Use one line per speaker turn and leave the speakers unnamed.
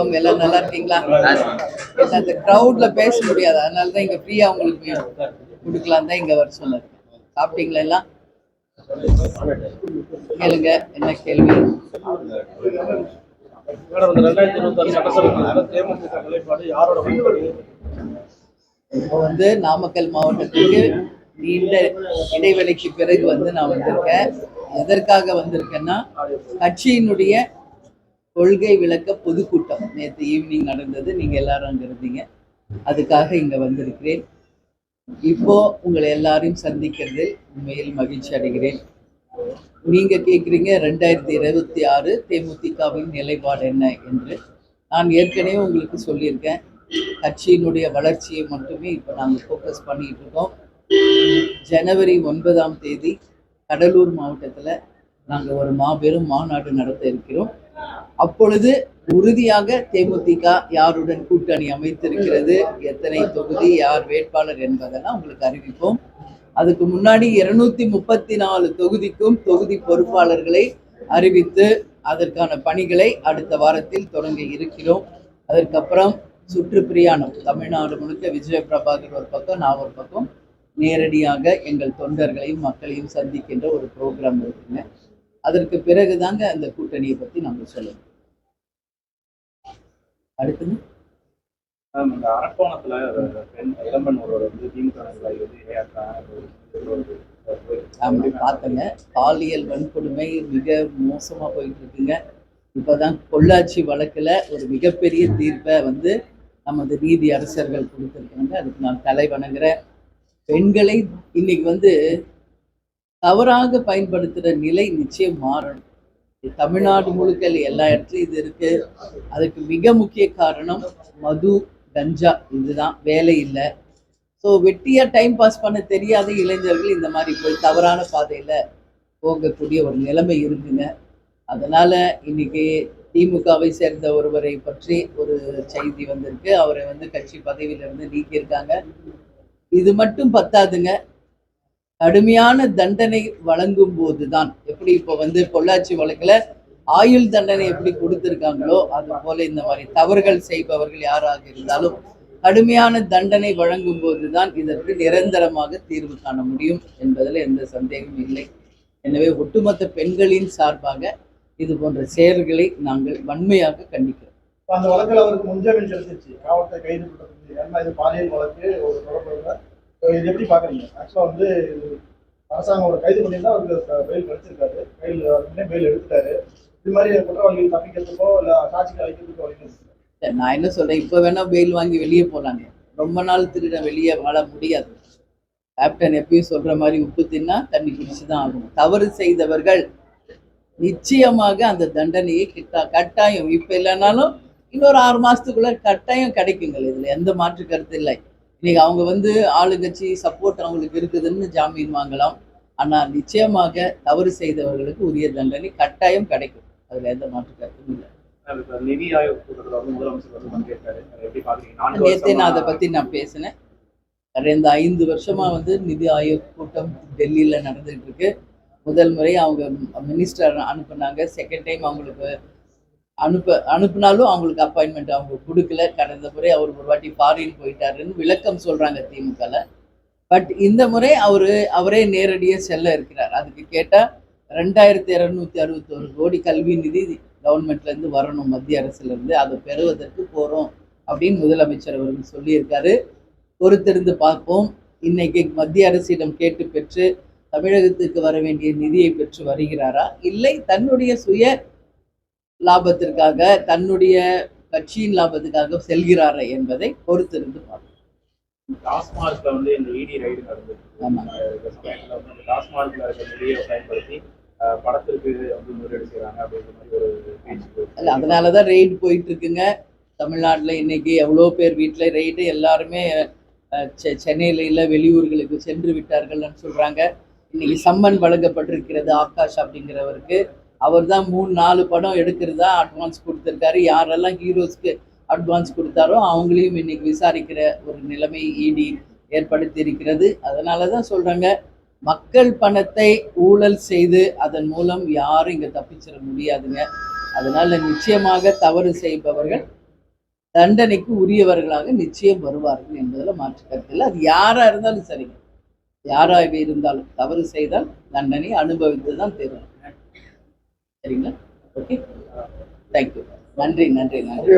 வணக்கம் எல்லாம் நல்லா இருக்கீங்களா? அந்த க்ரௌட்ல பேச முடியாது. அதனால தான் இங்க ஃப்ரீயா உங்களுக்கு கொடுக்கலாம் தான் இங்க வர சொன்னது சாப்பிட்டீங்களா எல்லாம்? கேளுங்க என்ன கேள்வி? இப்போ வந்து நாமக்கல் மாவட்டத்துக்கு நீண்ட இடைவெளிக்கு பிறகு வந்து நான் வந்திருக்கேன். எதற்காக வந்திருக்கேன்னா கட்சியினுடைய கொள்கை விளக்க பொதுக்கூட்டம். நேற்று ஈவினிங் நடந்தது. நீங்கள் எல்லாரும் அங்கே இருந்தீங்க. அதுக்காக இங்கே வந்திருக்கிறேன். இப்போ உங்களை எல்லாரையும் சந்திக்கிறதில் உண்மையில் மகிழ்ச்சி அடைகிறேன். நீங்க கேட்குறீங்க ரெண்டாயிரத்தி இருபத்தி ஆறு தேமுதிகவின் நிலைப்பாடு என்ன என்று. நான் ஏற்கனவே உங்களுக்கு சொல்லியிருக்கேன். கட்சியினுடைய வளர்ச்சியை மட்டுமே இப்போ நாங்கள் ஃபோக்கஸ் பண்ணிட்டு இருக்கோம். ஜனவரி ஒன்பதாம் தேதி கடலூர் மாவட்டத்தில் நாங்கள் ஒரு மாபெரும் மாநாடு நடத்த இருக்கிறோம். அப்பொழுது உறுதியாக தேமுதிக யாருடன் கூட்டணி அமைத்திருக்கிறது? எத்தனை தொகுதி யார் வேட்பாளர் என்பதெல்லாம் உங்களுக்கு அறிவிப்போம். அதுக்கு முன்னாடி இருநூத்தி முப்பத்தி நாலு தொகுதிக்கும் தொகுதி பொறுப்பாளர்களை அறிவித்து அதற்கான பணிகளை அடுத்த வாரத்தில் தொடங்க இருக்கிறோம். அதற்கப்புறம் சுற்றுப்பிரயாணம். தமிழ்நாடு முழுக்க விஜய பிரபாகர் ஒரு பக்கம் நான் ஒரு பக்கம். நேரடியாக எங்கள் தொண்டர்களையும் மக்களையும் சந்திக்கின்ற ஒரு ப்ரோக்ராம் இருக்குங்க. அதற்கு பிறகுதாங்க அந்த கூட்டணியை பத்தி நம்ம சொல்லணும். அடுத்தது?
இந்த அரக்கோணத்துல பெண் இளம்பெண் ஒருவர் வந்து திமுக
பார்த்தங்க. பாலியல் வன்கொடுமை மிக மோசமா போயிட்டு இருக்குங்க இப்போதான் பொள்ளாச்சி வழக்குல ஒரு மிகப்பெரிய தீர்ப்பை வந்து நமது நீதி அரசர்கள் கொடுத்துருக்காங்க. அதுக்கு நான் தலை வணங்குறேன். பெண்களை இன்னைக்கு வந்து தவறாக பயன்படுத்துகிற நிலை நிச்சயம் மாறணும். தமிழ்நாடு முழுக்க எல்லா இடத்துலையும் இது இருக்கு. அதுக்கு மிக முக்கிய காரணம் மது கஞ்சா இதுதான் வேலை இல்லை. ஸோ வெட்டியா டைம் பாஸ் பண்ண தெரியாத இளைஞர்கள் இந்த மாதிரி போய் தவறான பாதையில போகக்கூடிய ஒரு நிலைமை இருக்குங்க. அதனால இன்னைக்கு திமுகவை சேர்ந்த ஒருவரை பற்றி ஒரு செய்தி வந்திருக்கு. அவரை வந்து கட்சி பதவியிலிருந்து நீக்கியிருக்காங்க. இது மட்டும் பத்தாதுங்க. கடுமையான தண்டனை வழங்கும் போதுதான் எப்படி இப்போ வந்து பொள்ளாச்சி வழக்குல ஆயுள் தண்டனை எப்படி கொடுத்திருக்காங்களோ அது போல இந்த மாதிரி தவறுகள் செய்பவர்கள் யாராக இருந்தாலும் கடுமையான தண்டனை வழங்கும் போதுதான் இதற்கு நிரந்தரமாக தீர்வு காண முடியும் என்பதில் எந்த சந்தேகமும் இல்லை. எனவே ஒட்டுமொத்த பெண்களின் சார்பாக இது போன்ற செயல்களை நாங்கள் வன்மையாக கண்டிக்கிறோம்.
அந்த வழக்கில் அவருக்கு முன்ஜாமீன் செலுத்திச்சு காவல்துறை கைது ஏன்னா இது பாலியல் வழக்கு ஒரு தொடர்பு இது எப்படி பாக்குறீங்க ஆக்சுவலா வந்து அரசாங்கம் அவரை கைது பண்ணியிருந்தா அவருக்கு பெயில் கிடைச்சிருக்காரு பெயில் முன்னே பெயில் எடுத்துட்டாரு. இது மாதிரி குற்றவாளிகள் தப்பிக்கிறதுக்கோ இல்ல சாட்சிகள் அழைக்கிறதுக்கோ வழி
நான் என்ன சொல்றேன்? இப்போ வேணா பெயில் வாங்கி வெளியே போலாங்க. ரொம்ப நாள் திருட வெளியே வாழ முடியாது. கேப்டன் எப்பயும் சொல்ற மாதிரி உப்பு தின்னா தண்ணி குடிச்சு தான் ஆகும் தவறு செய்தவர்கள் நிச்சயமாக அந்த தண்டனையை கிட்டா கட்டாயம். இப்போ இல்லைனாலும் இன்னொரு ஆறு மாசத்துக்குள்ள கட்டாயம் கிடைக்குங்கள். இதுல எந்த மாற்று கருத்து இல்லை. இன்னைக்கு அவங்க வந்து ஆளுங்கட்சி சப்போர்ட் அவங்களுக்கு இருக்குதுன்னு ஜாமீன் வாங்கலாம். ஆனா நிச்சயமாக தவறு செய்தவர்களுக்கு உரிய தண்டனை கட்டாயம் கிடைக்கும். அதுல எந்த மாற்று கருத்தும் இல்லை. நேத்தே நான் அதை பத்தி நான் பேசினேன். கடந்த ஐந்து வருஷமா வந்து நிதி ஆயோக் கூட்டம் டெல்லியில நடந்துட்டு இருக்கு. முதல் முறை அவங்க மினிஸ்டர் அனுப்புனாங்க. செகண்ட் டைம் அவங்களுக்கு அனுப்ப அனுப்பினாலும் அவங்களுக்கு அப்பாயின்மெண்ட் அவங்க கொடுக்கல. கடந்த முறை அவர் ஒரு வாட்டி ஃபாரின் போயிட்டாருன்னு விளக்கம் சொல்கிறாங்க திமுகவில் பட் இந்த முறை அவர் அவரே நேரடியாக செல்ல இருக்கிறார். அதுக்கு கேட்டால் ரெண்டாயிரத்தி இரநூத்தி அறுபத்தோரு கோடி கல்வி நிதி கவர்மெண்ட்லேருந்து வரணும். மத்திய அரசுலேருந்து அதை பெறுவதற்கு போகிறோம் அப்படின்னு முதலமைச்சர் அவர்கள் சொல்லியிருக்காரு. பொறுத்திருந்து பார்ப்போம். இன்னைக்கு மத்திய அரசிடம் கேட்டு பெற்று தமிழகத்துக்கு வர வேண்டிய நிதியை பெற்று வருகிறாரா? இல்லை தன்னுடைய சுய லாபத்திற்காக தன்னுடைய கட்சியின் லாபத்துக்காக செல்கிறாரா என்பதை பொறுத்திருந்து பார்ப்போம்.
டாஸ்மார்க்ல வந்து இந்த இடி ரைடு நடந்தது டாஸ்மார்க்ல இருக்க நிதியை பயன்படுத்தி படத்திற்கு வந்து முதலீடு செய்யறாங்க அப்படின்ற மாதிரி ஒரு பேச்சு போயிட்டு
அல்ல அதனால தான் ரெய்டு போயிட்டு இருக்குங்க தமிழ்நாட்டில் இன்னைக்கு எவ்வளோ பேர் வீட்டில் ரெய்டு எல்லாருமே சென்னையில இல்ல வெளியூர்களுக்கு சென்று விட்டார்கள்னு சொல்றாங்க. இன்னைக்கு சம்மன் வழங்கப்பட்டிருக்கிறது ஆகாஷ் அப்படிங்கிறவருக்கு. அவர் தான் மூணு நாலு படம் எடுக்கிறதா அட்வான்ஸ் கொடுத்துருக்காரு. யாரெல்லாம் ஹீரோஸ்க்கு அட்வான்ஸ் கொடுத்தாரோ அவங்களையும் இன்னைக்கு விசாரிக்கிற ஒரு நிலைமை இடி ஏற்படுத்தி இருக்கிறது அதனால தான் சொல்றாங்க மக்கள் பணத்தை ஊழல் செய்து அதன் மூலம் யாரும் இங்கே தப்பிச்சிட முடியாதுங்க. அதனால நிச்சயமாக தவறு செய்பவர்கள் தண்டனைக்கு உரியவர்களாக நிச்சயம் வருவார்கள் என்பதில் மாற்று கருத்தில் அது யாரா இருந்தாலும் சரிங்க. யாராக இருந்தாலும் தவறு செய்தால் தண்டனை அனுபவித்து தான் தெரியும் சரிங்களா? ஓகே தேங்க்யூ நன்றி நன்றி நன்றி.